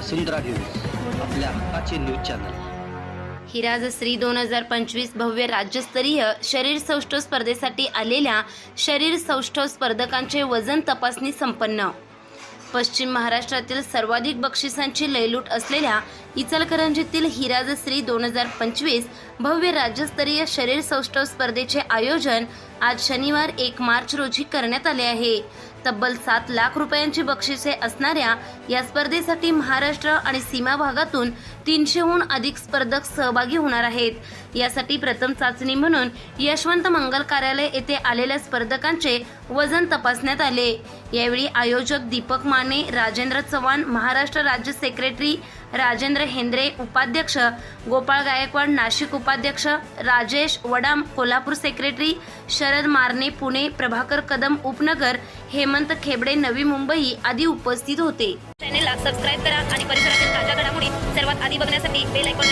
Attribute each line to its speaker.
Speaker 1: वसुंधरा news आपल्या हक्काचे news channel.
Speaker 2: हिराजश्री दोन हजार पंचवीस भव्य राज्यस्तरीय शरीर सौष्ठव स्पर्धेसाठी आलेल्या शरीर सौष्ठव स्पर्धकांचे वजन तपासणी संपन्न. पश्चिम महाराष्ट्रातील सर्वाधिक बक्षिसांची लयलूट असलेल्या इचलकरंजीतील हिराजश्री दोन हजार पंचवीस भव्य राज्यस्तरीय शरीर सौष्ठव स्पर्धेचे आयोजन आज शनिवार एक मार्च रोजी करण्यात आले आहे. तब्बल सात लाख रुपयांची बक्षिसे असणाऱ्या या स्पर्धेसाठी महाराष्ट्र आणि सीमा भागातून तीनशेहून अधिक स्पर्धक सहभागी होणार आहेत. यासाठी प्रथम चाचणी म्हणून यशवंत मंगल कार्यालय येथे आलेल्या स्पर्धकांचे वजन तपासण्यात आले. यावेळी आयोजक दीपक माने राजेंद्र चव्हाण महाराष्ट्र राज्य सेक्रेटरी राजेंद्र हेंद्रे उपाध्यक्ष गोपाळ गायकवाड नाशिक उपाध्यक्ष राजेश वडाम कोल्हापूर सेक्रेटरी शरद मारणे पुणे प्रभाकर कदम उपनगर हेमंत खेबडे नवी मुंबई आदी उपस्थित होते.
Speaker 3: चॅनेलला सबस्क्राईब करा आणि परिसरातील ताज्या घडामोडी सर्वात आधी बघण्यासाठी बेल ऐकून